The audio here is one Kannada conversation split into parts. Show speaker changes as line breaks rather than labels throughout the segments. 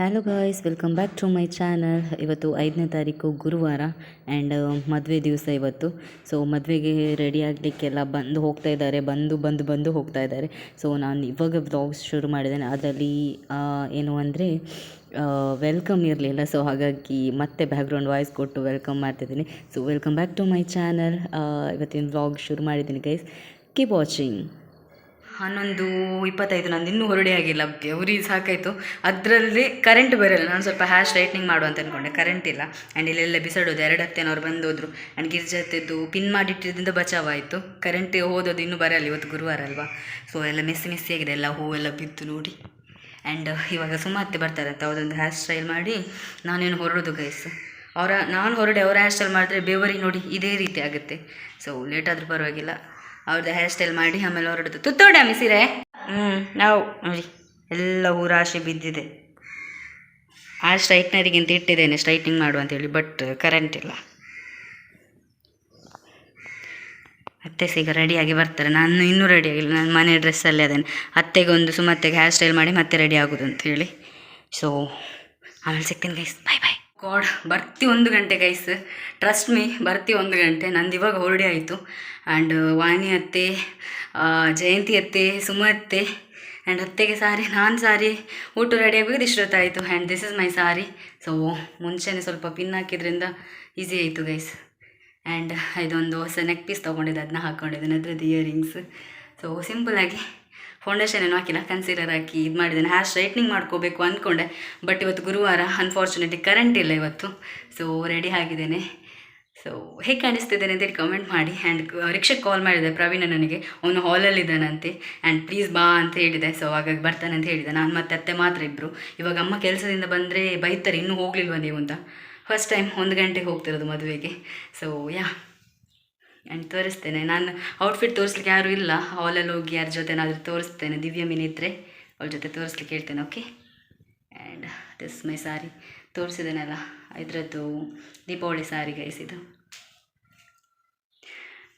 Hello guys welcome back to my channel ಇವತ್ತು ಐದನೇ ತಾರೀಕು ಗುರುವಾರ ಆ್ಯಂಡ್ ಮದುವೆ ದಿವಸ ಇವತ್ತು. ಸೊ ಮದುವೆಗೆ ರೆಡಿ ಆಗಲಿಕ್ಕೆಲ್ಲ ಬಂದು ಹೋಗ್ತಾ ಇದ್ದಾರೆ, ಬಂದು ಬಂದು ಬಂದು ಹೋಗ್ತಾ ಇದ್ದಾರೆ. ಸೊ ನಾನು ಇವಾಗ ಬ್ಲಾಗ್ಸ್ ಶುರು ಮಾಡಿದ್ದೇನೆ. ಅದರಲ್ಲಿ ಏನು ಅಂದರೆ ವೆಲ್ಕಮ್ ಇರಲಿಲ್ಲ. ಸೊ ಹಾಗಾಗಿ ಮತ್ತೆ ಬ್ಯಾಕ್ಗ್ರೌಂಡ್ ವಾಯ್ಸ್ ಕೊಟ್ಟು ವೆಲ್ಕಮ್ ಮಾಡ್ತಿದ್ದೀನಿ. So welcome back to my channel ಇವತ್ತಿನ ಬ್ಲಾಗ್ ಶುರು ಮಾಡಿದ್ದೀನಿ ಗೈಸ್ ಕೀಪ್ ವಾಚಿಂಗ್ ಹನ್ನೊಂದು, ಇಪ್ಪತ್ತೈದು ನಂದು ಇನ್ನೂ ಹೊರಡೆ ಆಗಿಲ್ಲ ಉರಿ ಸಾಕಾಯಿತು. ಅದರಲ್ಲಿ ಕರೆಂಟ್ ಬರಲ್ಲ. ನಾನು ಸ್ವಲ್ಪ ಹ್ಯಾಶ್ ಲೈಟ್ನಿಂಗ್ ಮಾಡು ಅಂತ ಅಂದ್ಕೊಂಡೆ ಕರೆಂಟ್ ಇಲ್ಲ. ಆ್ಯಂಡ್ ಇಲ್ಲೆಲ್ಲ ಬಿಸಾಡೋದು. ಎರಡು ಹತ್ತೇನವ್ರು ಬಂದೋದ್ರು. ಆ್ಯಂಡ್ ಗಿರ್ಜಾತಿದ್ದು ಪಿನ್ ಮಾಡಿಟ್ಟಿದ್ದರಿಂದ ಬಚಾವಾಯಿತು. ಕರೆಂಟ್ ಹೋದೋದು ಇನ್ನೂ ಬರಲ್ಲ. ಇವತ್ತು ಗುರುವಾರ ಅಲ್ವಾ? ಸೊ ಎಲ್ಲ ಮೆಸ್ಸಿ ಮೆಸ್ಸಿ ಆಗಿದೆ. ಎಲ್ಲ ಹೂವೆಲ್ಲ ಬಿದ್ದು ನೋಡಿ. ಆ್ಯಂಡ್ ಇವಾಗ ಸುಮಾರು ಬರ್ತಾರೆ ಅಂತ ಅವರೊಂದು ಹ್ಯಾಶ್ ಸ್ಟೈಲ್ ಮಾಡಿ. ನಾನೇನು ಹೊರಡೋದು ಗೈಸ್ ಅವರ, ನಾನು ಹೊರಡೆ ಅವರ ಹ್ಯಾಶ್ ಸ್ಟೈಲ್ ಮಾಡಿದ್ರೆ ಬೇವರಿ ನೋಡಿ ಇದೇ ರೀತಿ ಆಗುತ್ತೆ. ಸೊ ಲೇಟ್ ಆದರೂ ಪರವಾಗಿಲ್ಲ. ಅವ್ರದ್ದು ಹೇರ್ ಸ್ಟೈಲ್ ಮಾಡಿ ಆಮೇಲೆ ಹೊರಡೋದು ಡ್ಯಾಮಿ ಸೀರೆ ಹ್ಞೂ ನಾವು, ನೋಡಿ, ಎಲ್ಲ ಊರಾಶೆ ಬಿದ್ದಿದೆ. ಆ ಸ್ಟ್ರೈಟ್ನರಿಗಿಂತ ಇಟ್ಟಿದ್ದೇನೆ ಸ್ಟ್ರೈಟ್ನಿಂಗ್ ಮಾಡು ಅಂತೇಳಿ ಬಟ್ ಕರೆಂಟ್ ಇಲ್ಲ. ಅತ್ತೆ ಸೀಗ ರೆಡಿಯಾಗಿ ಬರ್ತಾರೆ. ನಾನು ಇನ್ನೂ ರೆಡಿಯಾಗಿಲ್ಲ ನಾನು ಮನೆ ಡ್ರೆಸ್ಸಲ್ಲೇ ಅದೇನೆ ಅತ್ತೆಗೆ ಒಂದು ಸುಮತ್ತೆಗೆ ಹೇರ್ ಸ್ಟೈಲ್ ಮಾಡಿ ಮತ್ತೆ ರೆಡಿ ಆಗೋದು ಅಂತೇಳಿ. ಸೊ ಆಮೇಲೆ ಸಿಗ್ತೀನಿ ಗೈಸ್ ಬಾಯ್ ಬಾಯ್ ಗಾಡ್, ಬರ್ತಿ ಒಂದು ಗಂಟೆ ಗೈಸ್ ಟ್ರಸ್ಟ್ ಮೀ ಬರ್ತಿ ಒಂದು ಗಂಟೆ. ನಂದು ಇವಾಗ ಹೊರಡಿ ಆಯಿತು. ಆ್ಯಂಡ್ ವಾಣಿ ಅತ್ತೆ ಜಯಂತಿ ಅತ್ತೆ, ಸುಮ ಅತ್ತೆ ಆ್ಯಂಡ್ ಅತ್ತೆಗೆ ಸಾರಿ, ನಾನು ಸಾರಿ, ಊಟ ರೆಡಿ ಆಗಬೇಕು ಇಷ್ಟೊತ್ತಾಯಿತು and this is my sari. So ಮುಂಚೆನೇ ಸ್ವಲ್ಪ ಪಿನ್ ಹಾಕಿದ್ರಿಂದ ಈಸಿ ಆಯಿತು ಗೈಸ್ ಆ್ಯಂಡ್ ಇದೊಂದು ಹೊಸ ನೆಕ್ ಪೀಸ್ ತೊಗೊಂಡಿದ್ದೆ ಅದನ್ನ ಹಾಕ್ಕೊಂಡಿದ್ದೀನಿ ಅದ್ರದ್ದು ಇಯರಿಂಗ್ಸ್ ಸೊ ಸಿಂಪಲಾಗಿ ಫೌಂಡೇಶನ್ ಏನು ಹಾಕಿಲ್ಲ ಕನ್ಸೀಲರ್ ಹಾಕಿ ಇದು ಮಾಡಿದ್ದೇನೆ. ಹ್ಯಾರ್ ಸ್ಟ್ರೈಟ್ನಿಂಗ್ ಮಾಡ್ಕೋಬೇಕು ಅಂದ್ಕೊಂಡೆ ಬಟ್ ಇವತ್ತು ಗುರುವಾರ ಅನ್ಫಾರ್ಚುನೇಟ್ಲಿ ಕರೆಂಟ್ ಇಲ್ಲ ಇವತ್ತು. ಸೊ ರೆಡಿ ಆಗಿದ್ದೇನೆ. ಸೊ ಹೇಗೆ ಕಾಣಿಸ್ತಿದ್ದೇನೆ ಅಂತೇಳಿ ಕಮೆಂಟ್ ಮಾಡಿ. ಆ್ಯಂಡ್ ರಿಕ್ಷಕ್ಕೆ ಕಾಲ್ ಮಾಡಿದೆ ಪ್ರವೀಣ ನನಗೆ. ಅವನು ಹಾಲಲ್ಲಿದ್ದಾನಂತೆ ಆ್ಯಂಡ್ ಪ್ಲೀಸ್ ಬಾ ಅಂತ ಹೇಳಿದೆ. ಸೊ ಹಾಗಾಗಿ ಬರ್ತಾನೆ ಅಂತ ಹೇಳಿದೆ. ನಾನು ಮತ್ತೆ ಅತ್ತೆ ಮಾತ್ರ ಇಬ್ಬರು ಇವಾಗ ಅಮ್ಮ ಕೆಲಸದಿಂದ ಬಂದರೆ ಬೈತಾರೆ, ಇನ್ನೂ ಹೋಗಲಿಲ್ವ ನೀವು? ಅಂತ. ಫಸ್ಟ್ ಟೈಮ್ ಒಂದು ಗಂಟೆಗೆ ಹೋಗ್ತಿರೋದು ಮದುವೆಗೆ. ಸೊ ಯಾ ಆ್ಯಂಡ್ ತೋರಿಸ್ತೇನೆ. ನಾನು ಔಟ್ಫಿಟ್ ತೋರಿಸ್ಲಿಕ್ಕೆ ಯಾರೂ ಇಲ್ಲ. ಹಾಲಲ್ಲಿ ಹೋಗಿ ಯಾರ ಜೊತೆನಾದರೂ ತೋರಿಸ್ತೇನೆ. ದಿವ್ಯ ಮೀನ್ ಇದ್ದರೆ ಅವ್ರ ಜೊತೆ ತೋರಿಸ್ಲಿಕ್ಕೆ ಹೇಳ್ತೇನೆ okay and this my sari ತೋರಿಸಿದ್ದೇನಲ್ಲ ಇದರದ್ದು ದೀಪಾವಳಿ ಸಾರಿ ಗೈಸಿದ್ದು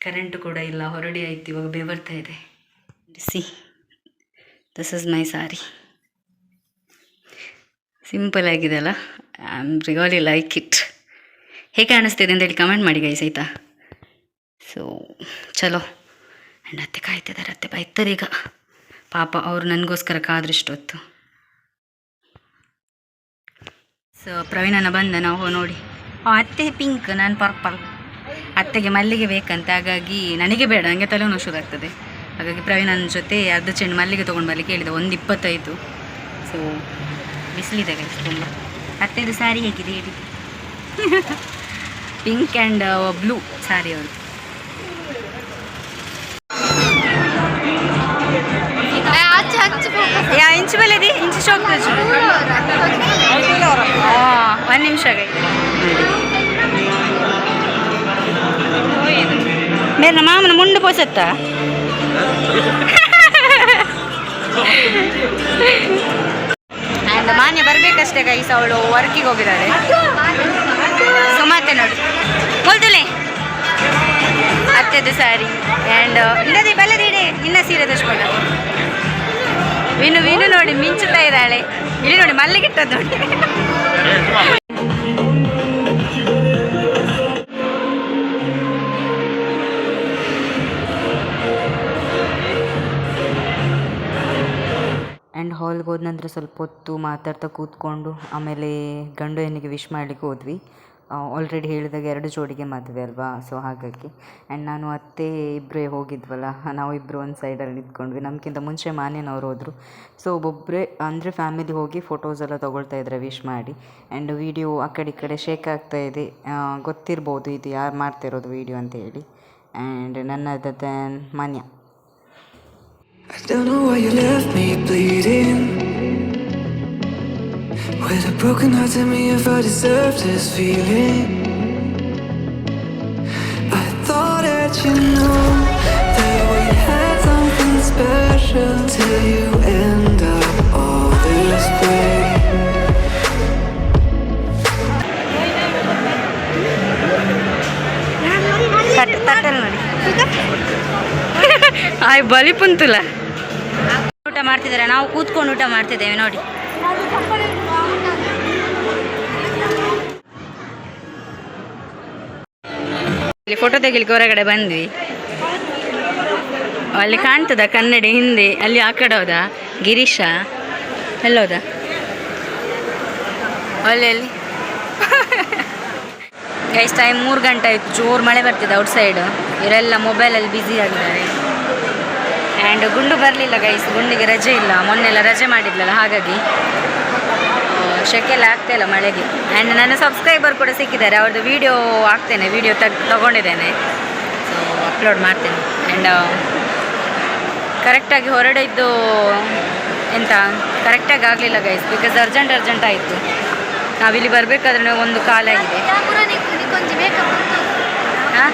ಕರೆಂಟು ಕೂಡ ಇಲ್ಲ, ಹೊರಡಿ ಆಯ್ತು, ಇವಾಗ ಬೆವರ್ತಾ ಇದೆ. See this is my sari simple ಆಗಿದೆ ಅಲ್ಲ? I am really like it ಹೇಗೆ ಕಾಣಿಸ್ತಿದೆ ಅಂತೇಳಿ ಕಮೆಂಟ್ ಮಾಡಿ ಗೈಸ್ ಆಯಿತಾ? ಸೊ ಚಲೋ. ಅತ್ತೆ ಕಾಯ್ತಿದ್ದಾರೆ ಅತ್ತೆ ಬೈತಾರೆ ಈಗ. ಪಾಪ ಅವರು ನನಗೋಸ್ಕರ ಕಾದ್ರಿಷ್ಟೊತ್ತು. ಸೊ ಪ್ರವೀಣನ ಬಂದ ನಾವು ನೋಡಿ. ಅತ್ತೆ ಪಿಂಕ್ ನಾನು ಪರ್ಪಲ್ ಅತ್ತೆಗೆ ಮಲ್ಲಿಗೆ ಬೇಕಂತ, ಹಾಗಾಗಿ ನನಗೆ ಬೇಡ ನನಗೆ ತಲೆನೋವು ಶುರು ಆಗ್ತದೆ. ಹಾಗಾಗಿ ಪ್ರವೀಣನ ಜೊತೆ ಅರ್ಧ ಚೆಂಡು ಮಲ್ಲಿಗೆ ತೊಗೊಂಡು ಬರಲಿಕ್ಕೆ ಹೇಳಿದೆ, ಒಂದು ಇಪ್ಪತ್ತೈದು. ಸೊ ಬಿಸಿಲಿದೆ ಗೈಸ್ ತುಂಬ. ಅತ್ತೆದು ಸ್ಯಾರಿ ಹೇಗಿದೆ ಹೇಳಿ. ಪಿಂಕ್ ಆ್ಯಂಡ್ ಬ್ಲೂ ಸ್ಯಾರಿ ಅವ್ರದ್ದು. ಒಂದು ನಿಮಿಷ ಮೇರೆ ನಮ್ಮ ಮಾಮನ ಮುಂಡು ಪೋಸತ್ತ? ಮಾನ್ಯ ಬರಬೇಕಷ್ಟೇ ಗೈಸ್ ಅವಳು ವರ್ಕಿಗೆ ಹೋಗಿದ್ದಾಳೆ ಸುಮಾತೆ ನೋಡಿ. ಅತ್ತೆ ಅತ್ತೆದು ಸ್ಯಾರಿ ಆ್ಯಂಡ್ ಇಲ್ಲದೆ ಬಲ್ಲದಿಡೆ ಇನ್ನ ಸೀರೆ ತಚ್ಕೊಂಡ ವಿನು ವಿನು ನೋಡಿ, ಮಿಂಚುತ್ತಾ ಇದ್ದಾಳೆ. ಇಲ್ಲಿ ನೋಡಿ, ಮಲ್ಲಿಗಿಟ್ಟದ್ದು ನೋಡಿ. ಆ್ಯಂಡ್ ಹಾಲ್ಗೆ ಹೋದ ನಂತರ ಸ್ವಲ್ಪ ಹೊತ್ತು ಮಾತಾಡ್ತಾ ಕೂತ್ಕೊಂಡು ಆಮೇಲೆ ಗಂಡು ಹೆಣ್ಣಿಗೆ ವಿಶ್ ಮಾಡಲಿಕ್ಕೆ ಹೋದ್ವಿ. ಆಲ್ರೆಡಿ ಹೇಳಿದಾಗ ಎರಡು ಜೋಡಿಗೆ ಮದುವೆ ಅಲ್ವಾ? ಸೊ ಹಾಗಾಗಿ. ಆ್ಯಂಡ್ ನಾನು ಅತ್ತೆ ಇಬ್ಬರೇ ಹೋಗಿದ್ವಲ್ಲ, ನಾವು ಇಬ್ಬರು ಒಂದು ಸೈಡಲ್ಲಿ ನಿಂತ್ಕೊಂಡ್ವಿ. ನಮಗಿಂತ ಮುಂಚೆ ಮಾನ್ಯನವ್ರು ಹೋದರು. ಸೊ ಒಬ್ಬೊಬ್ಬರೇ ಅಂದರೆ ಫ್ಯಾಮಿಲಿ ಹೋಗಿ ಫೋಟೋಸ್ ಎಲ್ಲ ತೊಗೊಳ್ತಾ ಇದ್ದಾರೆ ವಿಶ್ ಮಾಡಿ. ಆ್ಯಂಡ್ ವೀಡಿಯೋ ಆ ಕಡೆ ಈ ಕಡೆ ಶೇಕ್ ಆಗ್ತಾ ಇದೆ. ಗೊತ್ತಿರ್ಬೋದು ಇದು ಯಾರು ಮಾಡ್ತಿರೋದು ವೀಡಿಯೋ ಅಂತ ಹೇಳಿ. ಆ್ಯಂಡ್ ನನ್ನದ ಮಾನ್ಯ.
I don't know why you left me bleeding. With a broken heart, tell me if I deserve this feeling. I thought that you know that we had something special till you end up all this way.
ಆಯ್ ಬಲಿ ಪುಂತುಲ ಊಟ ಮಾಡ್ತಿದ್ದಾರೆ ನಾವು ಕೂತ್ಕೊಂಡು ಊಟ ಮಾಡ್ತಿದ್ದೇವೆ ನೋಡಿ ಫೋಟೋ ತೆಗಿಲಿಕ್ಕೆ ಹೊರಗಡೆ ಬಂದ್ವಿ. ಅಲ್ಲಿ ಕಾಣ್ತದ ಕನ್ನಡಿ ಹಿಂದೆ, ಅಲ್ಲಿ ಆ ಕಡೆ ಹೋದ ಗಿರೀಶ. ಎಲ್ಲೋದ ಅಲ್ಲಿ ಗೈಸ್ ಟೈಮ್ ಮೂರು ಗಂಟೆ ಆಯಿತು. ಜೋರು ಮಳೆ ಬರ್ತಿದೆ ಔಟ್ ಸೈಡ್ ಇವರೆಲ್ಲ ಮೊಬೈಲಲ್ಲಿ ಬ್ಯುಸಿ ಆಗಿದ್ದಾರೆ. ಆ್ಯಂಡ್ ಗುಂಡು ಬರಲಿಲ್ಲ ಗೈಸ್ ಗುಂಡಿಗೆ ರಜೆ ಇಲ್ಲ. ಮೊನ್ನೆಲ್ಲ ರಜೆ ಮಾಡಿದ್ಲಲ್ಲ, ಹಾಗಾಗಿ. ಶೆಕೆಲ್ಲ ಆಗ್ತಾ ಇಲ್ಲ ಮಳೆಗೆ. ಆ್ಯಂಡ್ ನನ್ನ ಸಬ್ಸ್ಕ್ರೈಬರ್ ಕೂಡ ಸಿಕ್ಕಿದ್ದಾರೆ. ಅವ್ರದ್ದು ವೀಡಿಯೋ ಹಾಕ್ತೇನೆ. ವೀಡಿಯೋ ತಗ್ ತಗೊಂಡಿದ್ದೇನೆ. ಸೊ ಅಪ್ಲೋಡ್ ಮಾಡ್ತೇನೆ. ಆ್ಯಂಡ್ ಕರೆಕ್ಟಾಗಿ ಹೊರಡಿದ್ದು ಎಂತ? ಕರೆಕ್ಟಾಗಿ ಆಗಲಿಲ್ಲ ಗೈಸ್ ಬಿಕಾಸ್ ಅರ್ಜೆಂಟ್ ಅರ್ಜೆಂಟ್ ಆಯಿತು. ನಾವಿಲ್ಲಿ ಬರಬೇಕಾದ್ರೆ ಒಂದು ಕಾಲಾಗಿದೆ ಹಾಂ?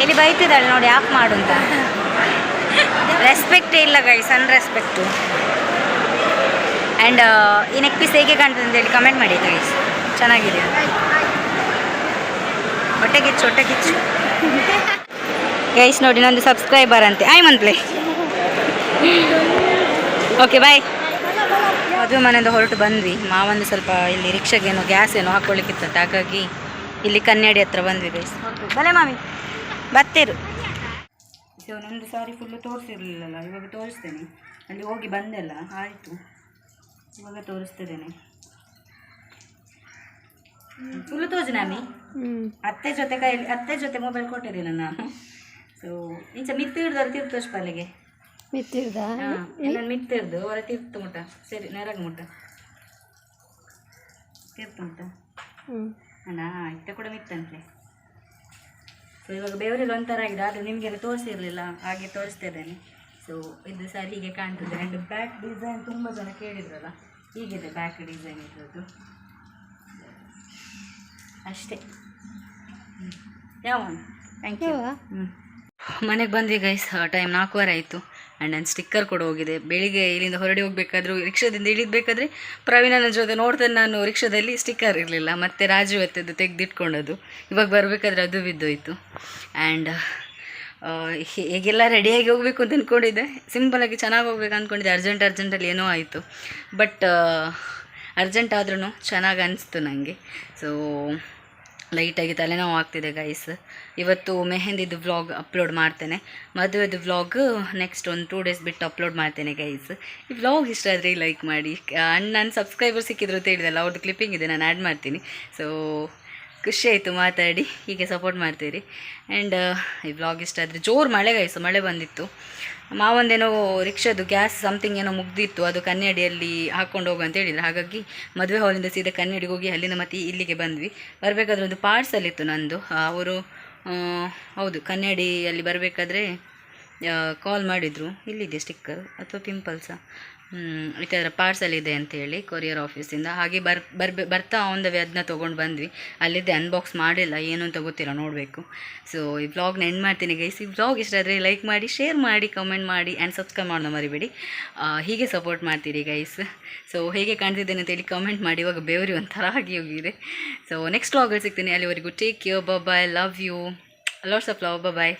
ಇಲ್ಲಿ ಬೈತಿದ್ದಾಳೆ ನೋಡಿ ಆಫ್ ಮಾಡು ಅಂತ. ರೆಸ್ಪೆಕ್ಟೇ ಇಲ್ಲ ಗೈಸ್ ಅನ್ರೆಸ್ಪೆಕ್ಟು ಆ್ಯಂಡ್ ಈ ನೆಕ್ ಪೀಸ್ ಹೇಗೆ ಕಾಣ್ತದೆ ಅಂತೇಳಿ ಕಮೆಂಟ್ ಮಾಡಿ ಗೈಸ್ ಚೆನ್ನಾಗಿದೆ. ಹೊಟ್ಟೆ ಕಿಚ್ಚು ಹೊಟ್ಟೆ ಕಿಚ್ಚು ಗೈಸ್ ನೋಡಿ ನಂದು ಸಬ್ಸ್ಕ್ರೈಬರ್ ಅಂತೆ. ಆಯ್ ಪ್ಲೇ ಓಕೆ ಬಾಯ್ ಮದುವೆ ಮನೆಯಿಂದ ಹೊರಟು ಬಂದ್ವಿ. ಮಾವಂದು ಸ್ವಲ್ಪ ಇಲ್ಲಿ ರಿಕ್ಷಾಗೆ ಏನೋ ಗ್ಯಾಸ್ ಏನೋ ಹಾಕ್ಕೊಳ್ಳಿಕ್ಕಿತ್ತಂತೆ ಹಾಗಾಗಿ ಇಲ್ಲಿ ಕನ್ನಡಿ ಹತ್ರ ಬಂದ್ವಿ ಗೈಸ್ ಬಲೆ ಮಾಮಿ. ಬತ್ತಿರು ಸೊ ನಂದು ಸಾರಿ ಫುಲ್ಲು ತೋರಿಸಿರ್ಲಿಲ್ಲಲ್ಲ ಇವಾಗ ತೋರಿಸ್ತೇನೆ. ಅಲ್ಲಿ ಹೋಗಿ ಬಂದೆಲ್ಲ ಆಯಿತು. ಇವಾಗ ತೋರಿಸ್ತಿದ್ದೇನೆ. ಫುಲ್ ತೋಜು ನಾನು ಅತ್ತೆ ಜೊತೆ ಕೈಯಲ್ಲಿ ಅತ್ತೆ ಜೊತೆ ಮೊಬೈಲ್ ಕೊಟ್ಟಿದ್ದೇನೆ ನಾನು. ಸೊ ಇಂಚ ಮಿತ್ತಿಡ್ದವ್ರು ತೀರ್ಥೋಷ್ ಪಾಲಿಗೆ
ಮಿತ್ತಿರ್ದ
ಎಲ್ಲ ಮಿತ್ತಿರ್ದು ಅವರ ತಿರ್ತು ಮುಟ್ಟ. ಸರಿ ನೆರಗ ಮುಟ್ಟ. ತಿರ್ತು ಮುಟ್ಟ. ಅಣ್ಣ ಇತ್ತ ಕೂಡ ಮಿತ್ತಂತೆ ಸೊ ಇವಾಗ ಬೆವರಲ್ಲಿ ಒಂಥರ ಆಗಿದೆ ಆದರೆ ನಿಮಗೆಲ್ಲ ತೋರಿಸಿರಲಿಲ್ಲ ಹಾಗೆ ತೋರಿಸ್ತಾ ಇದ್ದೇನೆ. ಸೊ ಇದು ಸರಿ ಹೀಗೆ ಕಾಣ್ತದೆ. ಆ್ಯಂಡ್ ಬ್ಯಾಕ್ ಡಿಸೈನ್ ತುಂಬ ಜನ ಕೇಳಿದ್ರಲ್ಲ. ಹೀಗಿದೆ ಬ್ಯಾಕ್ ಡಿಸೈನ್ ಇರೋದು. ಅಷ್ಟೇ. ಯಾವ ಥ್ಯಾಂಕ್ ಯು? ಹ್ಞೂ ಮನೆಗೆ ಬಂದ್ವಿ ಗೈಸ್ ಟೈಮ್ ನಾಲ್ಕೂವರೆ ಆಯಿತು. ಆ್ಯಂಡ್ ನನ್ನ ಸ್ಟಿಕ್ಕರ್ ಕೂಡ ಹೋಗಿದೆ. ಬೆಳಿಗ್ಗೆ ಇಲ್ಲಿಂದ ಹೊರಡಿ ಹೋಗ್ಬೇಕಾದ್ರೂ ರಿಕ್ಷಾದಿಂದ ಇಳಿದಬೇಕಾದ್ರೆ ಪ್ರವೀಣನ ಜೊತೆ ನೋಡ್ತೇನೆ ನಾನು ರಿಕ್ಷಾದಲ್ಲಿ ಸ್ಟಿಕ್ಕರ್ ಇರಲಿಲ್ಲ. ಮತ್ತು ರಾಜು ಹೊತ್ತದ್ದು ತೆಗೆದಿಟ್ಕೊಂಡದ್ದು. ಇವಾಗ ಬರಬೇಕಾದ್ರೆ ಅದು ಬಿದ್ದೋಯ್ತು. ಆ್ಯಂಡ್ ಹೇಗೆಲ್ಲ ರೆಡಿಯಾಗಿ ಹೋಗಬೇಕು ಅಂತ ಅಂದ್ಕೊಂಡಿದ್ದೆ ಸಿಂಪಲಾಗಿ ಚೆನ್ನಾಗಿ ಹೋಗ್ಬೇಕು ಅಂದ್ಕೊಂಡಿದ್ದೆ ಅರ್ಜೆಂಟ್ ಅರ್ಜೆಂಟಲ್ಲಿ ಏನೋ ಆಯಿತು. ಬಟ್ ಅರ್ಜೆಂಟ್ ಆದ್ರೂ ಚೆನ್ನಾಗಿ ಅನಿಸ್ತು ನನಗೆ ಸೊ ಲೈಟಾಗಿ ತಲೆನೋವು ಆಗ್ತಿದೆ ಗೈಸ್ ಇವತ್ತು ಮೆಹಂದಿದು ವ್ಲಾಗ್ ಅಪ್ಲೋಡ್ ಮಾಡ್ತೇನೆ. ಮದುವೆದು ವ್ಲಾಗ್ ನೆಕ್ಸ್ಟ್ ಒಂದು ಟೂ ಡೇಸ್ ಬಿಟ್ಟು ಅಪ್ಲೋಡ್ ಮಾಡ್ತೇನೆ ಗೈಸ್ ಈ ವ್ಲಾಗ್ ಇಷ್ಟ ಆದರೆ ಲೈಕ್ ಮಾಡಿ. ಆ್ಯಂಡ್ ನನ್ನ ಸಬ್ಸ್ಕ್ರೈಬರ್ ಸಿಕ್ಕಿದ್ರು ಅಂತ ಹೇಳಿದಲ್ಲ ಅವ್ರದ್ದು ಕ್ಲಿಪ್ಪಿಂಗ್ ಇದೆ, ನಾನು ಆ್ಯಡ್ ಮಾಡ್ತೀನಿ. ಸೊ ಖುಷಿ ಆಯಿತು ಮಾತಾಡಿ, ಹೀಗೆ ಸಪೋರ್ಟ್ ಮಾಡ್ತೀರಿ. ಆ್ಯಂಡ್ ಈ ವ್ಲಾಗ್ ಇಷ್ಟ ಆದರೆ ಜೋರು ಮಳೆಗಾಯಿಸು ಮಳೆ ಬಂದಿತ್ತು. ಮಾವಂದೇನೋ ರಿಕ್ಷಾದು ಗ್ಯಾಸ್ ಸಮಥಿಂಗ್ ಏನೋ ಮುಗ್ದಿತ್ತು, ಅದು ಕನ್ನಡಿಯಲ್ಲಿ ಹಾಕ್ಕೊಂಡು ಹೋಗು ಅಂತ ಹೇಳಿದ್ರು. ಹಾಗಾಗಿ ಮದುವೆ ಹಾಲಿಂದ ಸೀದಾ ಕನ್ನಡಿಗೆ ಹೋಗಿ ಅಲ್ಲಿಂದ ಮತ್ತೆ ಇಲ್ಲಿಗೆ ಬಂದ್ವಿ. ಬರಬೇಕಾದ್ರೆ ಒಂದು ಪಾರ್ಸಲ್ ಇತ್ತು ನಂದು ಅವರು ಹೌದು ಕನ್ನಡಿಯಲ್ಲಿ ಬರಬೇಕಾದ್ರೆ ಕಾಲ್ ಮಾಡಿದರು. ಇಲ್ಲಿದೆ ಸ್ಟಿಕ್ಕರ್ ಅಥವಾ ಪಿಂಪಲ್ಸಾ ಈ ಥರ ಪಾರ್ಸಲ್ ಇದೆ ಅಂತೇಳಿ ಕೊರಿಯರ್ ಆಫೀಸಿಂದ ಹಾಗೆ ಬರ್ ಬರ್ಬೆ ಬರ್ತಾ ಆನ್ ವೇ ಅದನ್ನ ತೊಗೊಂಡು ಬಂದ್ವಿ. ಅಲ್ಲಿದ್ದೆ ಅನ್ಬಾಕ್ಸ್ ಮಾಡಿಲ್ಲ. ಏನು ಅಂತ ಗೊತ್ತಿಲ್ಲ, ನೋಡಬೇಕು. ಸೊ ಈ ವ್ಲಾಗ್ನ ಎಂಡ್ ಮಾಡ್ತೀನಿ ಗೈಸ್ ಈ ವ್ಲಾಗ್ ಇಷ್ಟ ಆದರೆ ಲೈಕ್ ಮಾಡಿ ಶೇರ್ ಮಾಡಿ ಕಮೆಂಟ್ ಮಾಡಿ ಆ್ಯಂಡ್ ಸಬ್ಸ್ಕ್ರೈಬ್ ಮಾಡೋದು ಮರಿಬೇಡಿ. ಹೀಗೆ ಸಪೋರ್ಟ್ ಮಾಡ್ತೀರಿ ಗೈಸ್ ಸೊ ಹೇಗೆ ಕಾಣ್ತಿದ್ದೇನೆ ಅಂತೇಳಿ ಕಮೆಂಟ್ ಮಾಡಿ. ಇವಾಗ ಬೇವ್ರಿ ಒಂಥರ ಆಗಿ ಹೋಗಿದೆ. ಸೊ ನೆಕ್ಸ್ಟ್ ವ್ಲಾಗಲ್ಲಿ ಸಿಗ್ತೀನಿ. ಅಲ್ಲಿವರೆಗೂ take care bye love you lots of love bye